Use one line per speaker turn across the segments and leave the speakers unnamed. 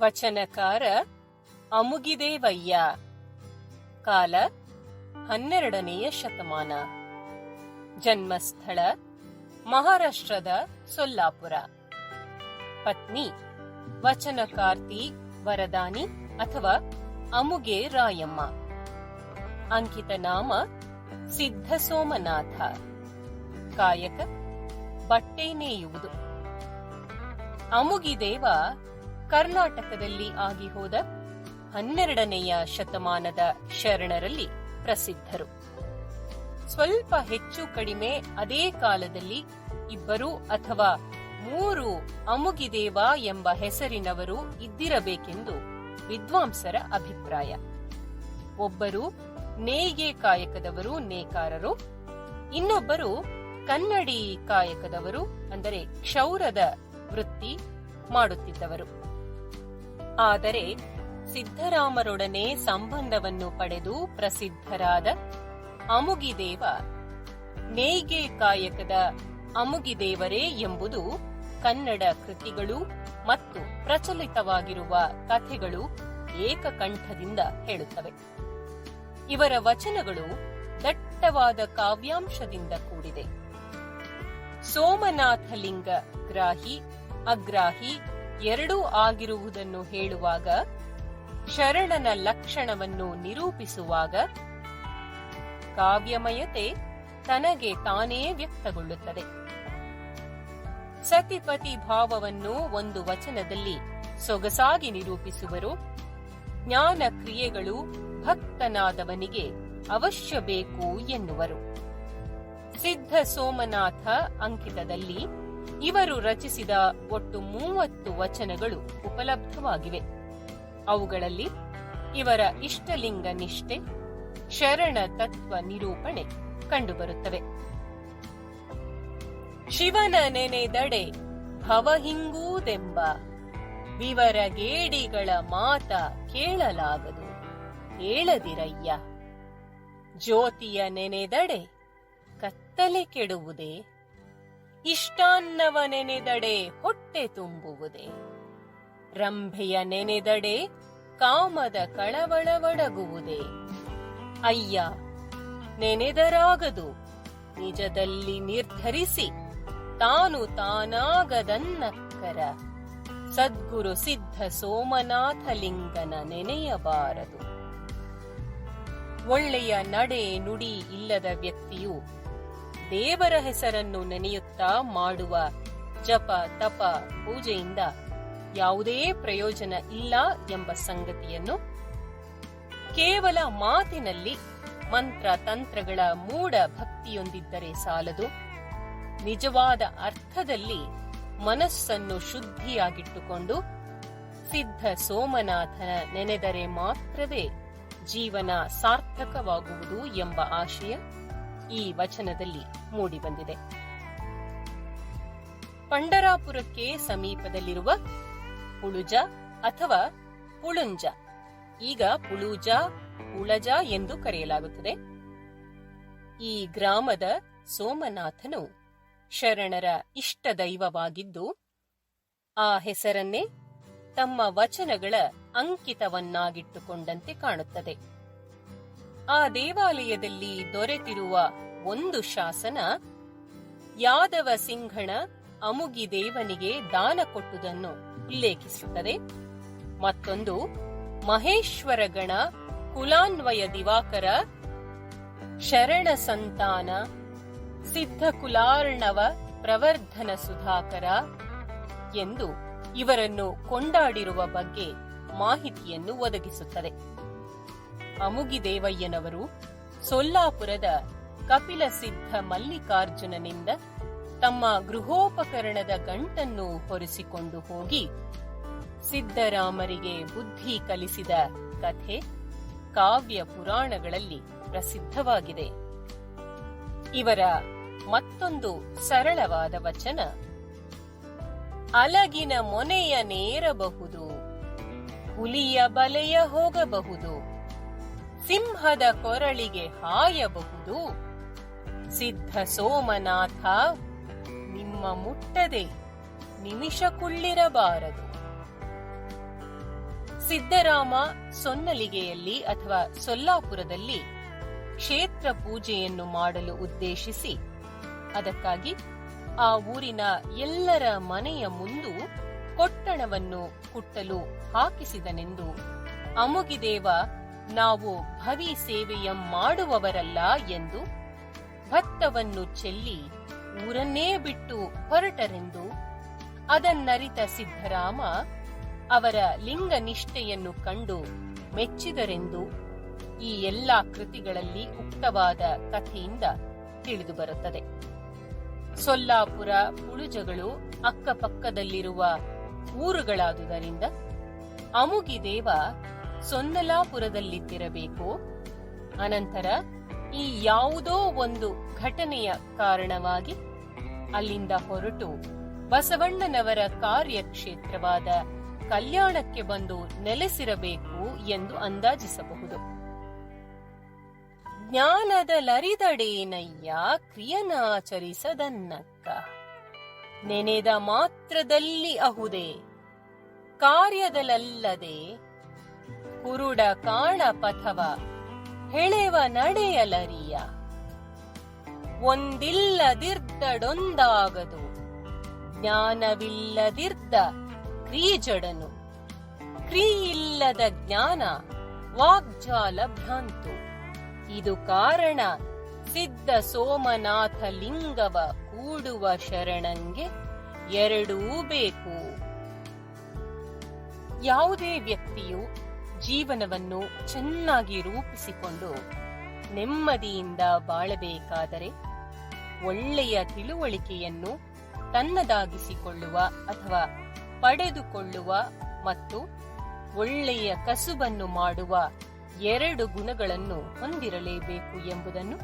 ವಚನಕಾರ ಅಮುಗಿದೇವಯ್ಯ. ಕಾಲ ಹನ್ನೆರಡನೆಯ ಶತಮಾನ. ಜನ್ಮಸ್ಥಳ ಮಹಾರಾಷ್ಟ್ರದ ಸೊಲ್ಲಾಪುರ. ಪತ್ನಿ ವಚನಕಾರ್ತಿ ವರದಾನಿ ಅಥವಾ ಅಮುಗೆ ರಾಯಮ್ಮ. ಅಂಕಿತ ನಾಮ ಸಿದ್ಧ ಸೋಮನಾಥ ಕಾಯಕ ಬಟ್ಟೆ ನೇಯುವುದು. ಅಮುಗಿದೇವ ಕರ್ನಾಟಕದಲ್ಲಿ ಆಗಿಹೋದ ಹನ್ನೆರಡನೆಯ ಶತಮಾನದ ಶರಣರಲ್ಲಿ ಪ್ರಸಿದ್ಧರು. ಸ್ವಲ್ಪ ಹೆಚ್ಚು ಕಡಿಮೆ ಅದೇ ಕಾಲದಲ್ಲಿ ಇಬ್ಬರು ಅಥವಾ ಮೂರು ಅಮುಗಿದೇವ ಎಂಬ ಹೆಸರಿನವರು ಇದ್ದಿರಬೇಕೆಂದು ವಿದ್ವಾಂಸರ ಅಭಿಪ್ರಾಯ. ಒಬ್ಬರು ನೇಯ್ಗೆ ಕಾಯಕದವರು ನೇಕಾರರು, ಇನ್ನೊಬ್ಬರು ಕನ್ನಡಿ ಕಾಯಕದವರು, ಅಂದರೆ ಕ್ಷೌರದ ವೃತ್ತಿ ಮಾಡುತ್ತಿದ್ದವರು. ಆದರೆ ಸಿದ್ದರಾಮರೊಡನೆ ಸಂಬಂಧವನ್ನು ಪಡೆದು ಪ್ರಸಿದ್ಧರಾದ ಅಮುಗಿದೇವ ನೇಯ್ಗೆ ಕಾಯಕದ ಅಮುಗಿದೇವರೇ ಎಂಬುದು ಕನ್ನಡ ಕೃತಿಗಳು ಮತ್ತು ಪ್ರಚಲಿತವಾಗಿರುವ ಕಥೆಗಳು ಏಕಕಂಠದಿಂದ ಹೇಳುತ್ತವೆ. ಇವರ ವಚನಗಳು ದಟ್ಟವಾದ ಕಾವ್ಯಾಂಶದಿಂದ ಕೂಡಿದೆ. ಸೋಮನಾಥಲಿಂಗ ಗ್ರಾಹಿ ಅಗ್ರಾಹಿ ಎರಡೂ ಆಗಿರುವುದನ್ನು ಹೇಳುವಾಗ ಶರಣನ ಲಕ್ಷಣವನ್ನು ನಿರೂಪಿಸುವಾಗ ಕಾವ್ಯಮಯತೆ ತನಗೆ ತಾನೇ ವ್ಯಕ್ತಗೊಳ್ಳುತ್ತದೆ. ಸತಿಪತಿ ಭಾವವನ್ನು ಒಂದು ವಚನದಲ್ಲಿ ಸೊಗಸಾಗಿ ನಿರೂಪಿಸುವರು. ಜ್ಞಾನ ಕ್ರಿಯೆಗಳು ಭಕ್ತನಾದವನಿಗೆ ಅವಶ್ಯ ಬೇಕು ಎನ್ನುವರು. ಸಿದ್ಧ ಸೋಮನಾಥ ಅಂಕಿತದಲ್ಲಿ ಇವರು ರಚಿಸಿದ ಒಟ್ಟು ಮೂವತ್ತು ವಚನಗಳು ಉಪಲಬ್ಧವಾಗಿವೆ. ಅವುಗಳಲ್ಲಿ ಇವರ ಇಷ್ಟಲಿಂಗ ನಿಷ್ಠೆ, ಶರಣ ತತ್ವ ನಿರೂಪಣೆ ಕಂಡುಬರುತ್ತವೆ. ಶಿವನ ನೆನೆದಡೆ ಭವಹಿಂಗೂದೆಂಬ ವಿವರಗೇಡಿಗಳ ಮಾತ ಕೇಳಲಾಗದು. ಹೇಳದಿರಯ್ಯ. ಜ್ಯೋತಿಯ ನೆನೆದಡೆ ಕತ್ತಲೆ ಕೆಡುವುದೇ ಇಷ್ಟಾನ್ನವ ನೆನೆದಡೆ ಹೊಟ್ಟೆ ತುಂಬುವುದೇ. ರಂಭೆಯ ನೆನೆದಡೆ ಕಾಮದ ಕಳವಳವಡಗುವುದೇ. ಅಯ್ಯ, ನೆನೆದರಾಗದು, ನಿಜದಲ್ಲಿ ನಿರ್ಧರಿಸಿ, ತಾನು ತಾನಾಗದನ್ನಕ್ಕರ. ಸದ್ಗುರು ಸಿದ್ಧ ಸೋಮನಾಥಲಿಂಗನ ನೆನೆಯಬಾರದು. ಒಳ್ಳೆಯ ನಡೆ ನುಡಿ ಇಲ್ಲದ ವ್ಯಕ್ತಿಯು ದೇವರ ಹೆಸರನ್ನು ನೆನೆಯುತ್ತಾ ಮಾಡುವ ಜಪ, ತಪ, ಪೂಜೆಯಿಂದ ಯಾವುದೇ ಪ್ರಯೋಜನ ಇಲ್ಲ ಎಂಬ ಸಂಗತಿಯನ್ನು ಕೇವಲ ಮಾತಿನಲ್ಲಿ ಮಂತ್ರ ತಂತ್ರಗಳ ಮೂಡ ಭಕ್ತಿಯೊಂದಿದ್ದರೆ ಸಾಲದು. ನಿಜವಾದ ಅರ್ಥದಲ್ಲಿ ಮನಸ್ಸನ್ನು ಶುದ್ಧಿಯಾಗಿಟ್ಟುಕೊಂಡು ಸಿದ್ಧ ಸೋಮನಾಥನ ನೆನೆದರೆ ಮಾತ್ರವೇ ಜೀವನ ಸಾರ್ಥಕವಾಗುವುದು ಎಂಬ ಆಶಯ. ಈ ವಚನದಲ್ಲಿ ಮೂಡಿಬಂದಿದೆ. ಪಂಡರಾಪುರಕ್ಕೆ ಸಮೀಪದಲ್ಲಿರುವ ಪುಳುಜ ಅಥವಾ ಪುಳುಂಜ, ಈಗ ಪುಳುಜ ಉಳಜ ಎಂದು ಕರೆಯಲಾಗುತ್ತದೆ. ಈ ಗ್ರಾಮದ ಸೋಮನಾಥನು ಶರಣರ ಇಷ್ಟ ದೈವವಾಗಿದ್ದು, ಆ ಹೆಸರನ್ನೇ ತಮ್ಮ ವಚನಗಳ ಅಂಕಿತವನ್ನಾಗಿಟ್ಟುಕೊಂಡಂತೆ ಕಾಣುತ್ತದೆ. ಆ ದೇವಾಲಯದಲ್ಲಿ ದೊರೆತಿರುವ ಒಂದು ಶಾಸನ, ಯಾದವ ಸಿಂಘಣ ಅಮುಗಿ ದೇವನಿಗೆ ದಾನ ಕೊಟ್ಟುದನ್ನು ಉಲ್ಲೇಖಿಸುತ್ತದೆ. ಮತ್ತೊಂದು, ಮಹೇಶ್ವರ ಗಣ ಕುಲಾನ್ವಯ ದಿವಾಕರ ಶರಣ ಸಂತಾನ ಸಿದ್ಧ ಕುಲಾರ್ಣವ ಪ್ರವರ್ಧನ ಸುಧಾಕರ ಎಂದು ಇವರನ್ನು ಕೊಂಡಾಡಿರುವ ಬಗ್ಗೆ ಮಾಹಿತಿಯನ್ನು ಒದಗಿಸುತ್ತದೆ. ಅಮುಗಿದೇವಯ್ಯನವರು ಸೊಲ್ಲಾಪುರದ ಕಪಿಲ ಸಿದ್ಧ ಮಲ್ಲಿಕಾರ್ಜುನನಿಂದ ತಮ್ಮ ಗೃಹೋಪಕರಣದ ಗಂಟನ್ನು ಹೊರಿಸಿಕೊಂಡು ಹೋಗಿ ಸಿದ್ದರಾಮರಿಗೆ ಬುದ್ಧಿ ಕಲಿಸಿದ ಕಥೆ ಕಾವ್ಯ ಪುರಾಣಗಳಲ್ಲಿ ಪ್ರಸಿದ್ಧವಾಗಿದೆ. ಇವರ ಮತ್ತೊಂದು ಸರಳವಾದ ವಚನ, ಅಲಗಿನ ಮೊನೆಯ ನೇರಬಹುದು, ಹುಲಿಯ ಬಲೆಯ ಹೋಗಬಹುದು ಸಿಂಹದ ಕೊರಳಿಗೆ ಹಾಯಬಹುದು. ಸಿದ್ಧ ಸೋಮನಾಥ, ನಿಮ್ಮ ಮುಟ್ಟದೆ ನಿಮಿಷ ಕುಳ್ಳಿರಬಾರದು. ಸಿದ್ದರಾಮ ಸೊನ್ನಲಿಗೆಯಲ್ಲಿ ಅಥವಾ ಸೊಲ್ಲಾಪುರದಲ್ಲಿ ಕ್ಷೇತ್ರ ಪೂಜೆಯನ್ನು ಮಾಡಲು ಉದ್ದೇಶಿಸಿ, ಅದಕ್ಕಾಗಿ ಆ ಊರಿನ ಎಲ್ಲರ ಮನೆಯ ಮುಂದು ಕೊಟ್ಟಣವನ್ನು ಕುಟ್ಟಲು ಹಾಕಿಸಿದನೆಂದು ಅಮುಗಿದೇವ ನಾವು ಭವಿ ಸೇವೆಯ ಮಾಡುವವರಲ್ಲ ಎಂದು ಭತ್ತವನ್ನು ಚೆಲ್ಲಿ ಊರನ್ನೇ ಬಿಟ್ಟು ಹೊರಟರೆಂದು ಅದನ್ನರಿತ ಸಿದ್ದರಾಮ ಅವರ ಲಿಂಗ ನಿಷ್ಠೆಯನ್ನು ಕಂಡು ಮೆಚ್ಚಿದರೆಂದು ಈ ಎಲ್ಲಾ ಕೃತಿಗಳಲ್ಲಿ ಉಕ್ತವಾದ ಕಥೆಯಿಂದ ತಿಳಿದುಬರುತ್ತದೆ ಸೊಲ್ಲಾಪುರ ಪುಳುಜಗಳು ಅಕ್ಕಪಕ್ಕದಲ್ಲಿರುವ ಊರುಗಳಾದುದರಿಂದ ಅಮುಗಿದೇವ ಸೊನ್ನಲಾಪುರದಲ್ಲಿದ್ದಿರಬೇಕು ಅನಂತರ ಈ ಯಾವುದೋ ಒಂದು ಘಟನೆಯ ಕಾರಣವಾಗಿ ಅಲ್ಲಿಂದ ಹೊರಟು ಬಸವಣ್ಣನವರ ಕಾರ್ಯಕ್ಷೇತ್ರವಾದ ಕಲ್ಯಾಣಕ್ಕೆ ಬಂದು ನೆಲೆಸಿರಬೇಕು ಎಂದು ಅಂದಾಜಿಸಬಹುದು. ಜ್ಞಾನದ ಲರಿದಡೇನಯ್ಯ, ಕ್ರಿಯನಾಚರಿಸದನ್ನಕ್ಕ. ನೆನೆದ ಮಾತ್ರದಲ್ಲಿ ಅಹುದೇ, ಕಾರ್ಯದಲಲ್ಲದೆ ಕುರುಡ ಕಾಣ ಪಥವ ಹೆಳೆವ ನಡೆಯಲರಿಯ. ಒಂದಿಲ್ಲದಿರ್ದಡೊಂದಾಗದು, ಜ್ಞಾನವಿಲ್ಲದಿರ್ದ ಕ್ರೀಜಡನು. ಕ್ರಿಯಿಲ್ಲದ ಜ್ಞಾನ, ವಾಗ್ಜಾಲ ಭ್ರಾಂತು. ಇದು ಕಾರಣ, ಸಿದ್ಧ ಸೋಮನಾಥ ಲಿಂಗವ ಕೂಡುವ ಶರಣಂಗೆ ಎರಡೂ ಬೇಕು. ಯಾವುದೇ ವ್ಯಕ್ತಿಯು ಜೀವನವನ್ನು ಚೆನ್ನಾಗಿ ರೂಪಿಸಿಕೊಂಡು ನೆಮ್ಮದಿಯಿಂದ ಬಾಳಬೇಕಾದರೆ ಒಳ್ಳೆಯ ತಿಳುವಳಿಕೆಯನ್ನು ತನ್ನದಾಗಿಸಿಕೊಳ್ಳುವ ಅಥವಾ ಪಡೆದುಕೊಳ್ಳುವ ಮತ್ತು ಒಳ್ಳೆಯ ಕಸುಬನ್ನು ಮಾಡುವ ಎರಡು ಗುಣಗಳನ್ನು ಹೊಂದಿರಲೇಬೇಕು ಎಂಬುದನ್ನು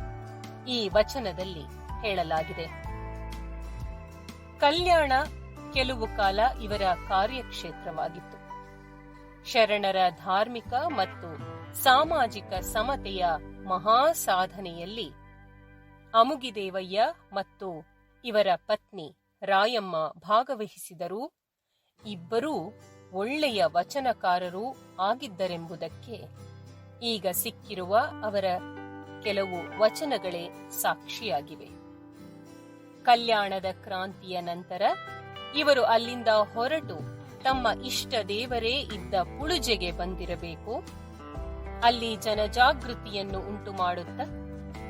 ಈ ವಚನದಲ್ಲಿ ಹೇಳಲಾಗಿದೆ. ಕಲ್ಯಾಣ ಕೆಲವು ಕಾಲ ಇವರ ಕಾರ್ಯಕ್ಷೇತ್ರವಾಗಿತ್ತು. ಶರಣರ ಧಾರ್ಮಿಕ ಮತ್ತು ಸಾಮಾಜಿಕ ಸಮತೆಯ ಮಹಾ ಸಾಧನೆಯಲ್ಲಿ ಅಮುಗಿದೇವಯ್ಯ ಮತ್ತು ಇವರ ಪತ್ನಿ ರಾಯಮ್ಮ ಭಾಗವಹಿಸಿದರೂ. ಇಬ್ಬರೂ ಒಳ್ಳೆಯ ವಚನಕಾರರೂ ಆಗಿದ್ದರೆಂಬುದಕ್ಕೆ ಈಗ ಸಿಕ್ಕಿರುವ ಅವರ ಕೆಲವು ವಚನಗಳೇ ಸಾಕ್ಷಿಯಾಗಿವೆ. ಕಲ್ಯಾಣದ ಕ್ರಾಂತಿಯ ನಂತರ ಇವರು ಅಲ್ಲಿಂದ ಹೊರಟು ತಮ್ಮ ಇಷ್ಟ ದೇವರೇ ಇದ್ದ ಪುಳುಜೆಗೆ ಬಂದಿರಬೇಕು. ಅಲ್ಲಿ ಜನಜಾಗೃತಿಯನ್ನು ಉಂಟು ಮಾಡುತ್ತಾ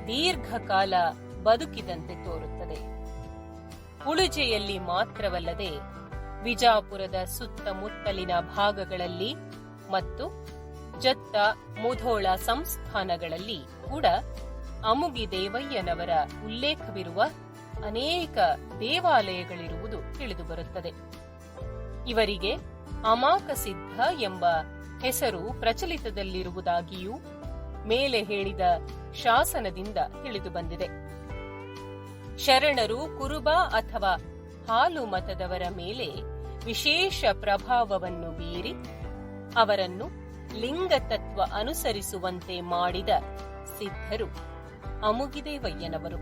ದೀರ್ಘಕಾಲ ಬದುಕಿದಂತೆ ತೋರುತ್ತದೆ. ಪುಳುಜೆಯಲ್ಲಿ ಮಾತ್ರವಲ್ಲದೆ ವಿಜಾಪುರದ ಸುತ್ತಮುತ್ತಲಿನ ಭಾಗಗಳಲ್ಲಿ ಮತ್ತು ಜತ್ತ ಮುಧೋಳ ಸಂಸ್ಥಾನಗಳಲ್ಲಿ ಕೂಡ ಅಮುಗಿ ದೇವಯ್ಯನವರ ಉಲ್ಲೇಖವಿರುವ ಅನೇಕ ದೇವಾಲಯಗಳಿರುವುದು ತಿಳಿದುಬರುತ್ತದೆ. ಇವರಿಗೆ ಅಮಾಕಸಿದ್ಧ ಎಂಬ ಹೆಸರು ಪ್ರಚಲಿತದಲ್ಲಿರುವುದಾಗಿಯೂ ಮೇಲೆ ಹೇಳಿದ ಶಾಸನದಿಂದ ತಿಳಿದುಬಂದಿದೆ ಶರಣರು ಕುರುಬ ಅಥವಾ ಹಾಲು ಮತದವರ ಮೇಲೆ ವಿಶೇಷ ಪ್ರಭಾವವನ್ನು ಬೀರಿ ಅವರನ್ನು ಲಿಂಗತತ್ವ ಅನುಸರಿಸುವಂತೆ ಮಾಡಿದ ಸಿದ್ಧರು ಅಮುಗಿದೇವಯ್ಯನವರು.